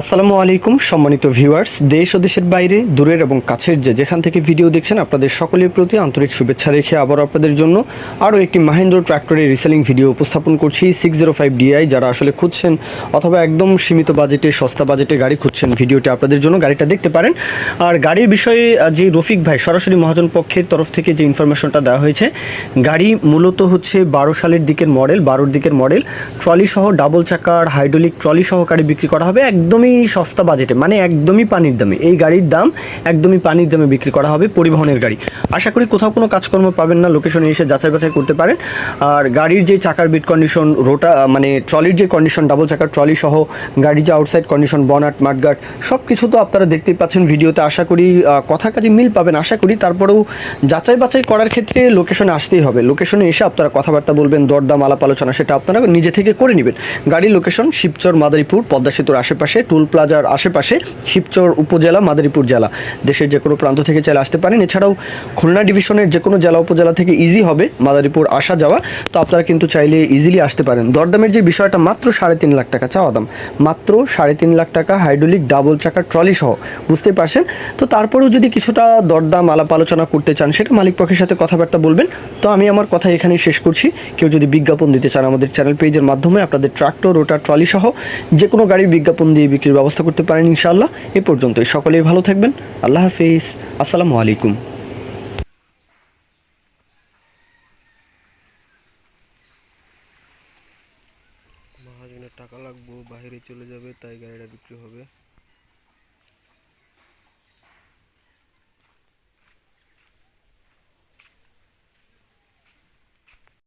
আসসালামু আলাইকুম, সম্মানিত ভিউয়ার্স। দেশ ও দেশের বাইরে, দূরের এবং কাছের যে যেখান থেকে ভিডিও দেখছেন, আপনাদের সকলের প্রতি আন্তরিক শুভেচ্ছা রেখে আবার আপনাদের জন্য আরও একটি মাহেন্দ্র ট্র্যাক্টরের রিসেলিং ভিডিও উপস্থাপন করছি সিক্স জিরো ফাইভ ডিআই যারা আসলে খুঁজছেন অথবা একদম সীমিত বাজেটে, সস্তা বাজেটে গাড়ি খুঁজছেন ভিডিওটি আপনাদের জন্য গাড়িটা দেখতে পারেন। আর গাড়ির বিষয়ে যে রফিক ভাই, সরাসরি মহাজন পক্ষের তরফ থেকে যে ইনফরমেশনটা দেওয়া হয়েছে, গাড়ি মূলত হচ্ছে বারো সালের দিকের মডেল বারোর দিকের মডেল ট্রলি সহ ডাবল চাকার হাইড্রোলিক ট্রলি সহকারে বিক্রি করা হবে। একদমই সস্তা বাজেটে মানে একদমই পানির দামে। এই গাড়ির দাম একদমই পানির দামে বিক্রি করা হবে পরিবহনের গাড়ি। আশা করি কোথাও কোনো কাজকর্ম পাবেন না লোকেশনে এসে যাচাই বাছাই করতে পারেন। আর গাড়ির যে চাকার বিট কন্ডিশন রোটা মানে ট্রলির যে কন্ডিশন ডাবল চাকার ট্রলি সহ গাড়ির যে আউটসাইড কন্ডিশন বনাট মাঠগাট সব কিছু তো আপনারা দেখতেই পাচ্ছেন ভিডিওতে। আশা করি কথা কাজে মিল পাবেন। আশা করি তারপরেও যাচাই বাছাই করার ক্ষেত্রে লোকেশনে আসতেই হবে। লোকেশনে এসে আপনারা কথাবার্তা বলবেন, দরদাম, আলাপ আলোচনা, সেটা আপনারা নিজে থেকে করে নেবেন। গাড়ির লোকেশন শিবচর, মাদারীপুর, পদ্মা সেতুর আশেপাশে টুল প্লাজার আশেপাশে শিবচর উপজেলা, মাদারীপুর জেলা। দেশের যে কোনো প্রান্ত থেকে চাইলে আসতে পারেন। এছাড়াও খুলনা ডিভিশনের যে কোনো জেলা উপজেলা থেকে ইজি হবে মাদারীপুর আসা যাওয়া। তো আপনারা কিন্তু চাইলে ইজিলি আসতে পারেন। দরদামের যে বিষয়টা, মাত্র সাড়ে তিন লাখ টাকা চাওয়া দাম। মাত্র সাড়ে তিন লাখ টাকা হাইড্রোলিক ডাবল চাকার ট্রলি সহ। বুঝতে পারছেন? তো তারপরেও যদি কিছুটা দরদাম, আলাপ আলোচনা করতে চান, সেটা মালিক পক্ষের সাথে কথাবার্তা বলবেন। তো আমি আমার কথা এখানেই শেষ করছি। কেউ যদি বিজ্ঞাপন দিতে চান আমাদের চ্যানেল পেজের মাধ্যমে, আপনাদের ট্রাক্টর রোটার ট্রলি সহ যে কোনো গাড়ির বিজ্ঞাপন দিয়ে বিক্রির ব্যবস্থা করতে পারেন ইনশাআল্লাহ। এ পর্যন্ত সকলেই ভালো থাকবেন। আল্লাহ হাফিজ। আসসালামু আলাইকুম। টাকা লাগবো, বাইরে চলে যাবে, তাই গাড়িটা বিক্রি হবে।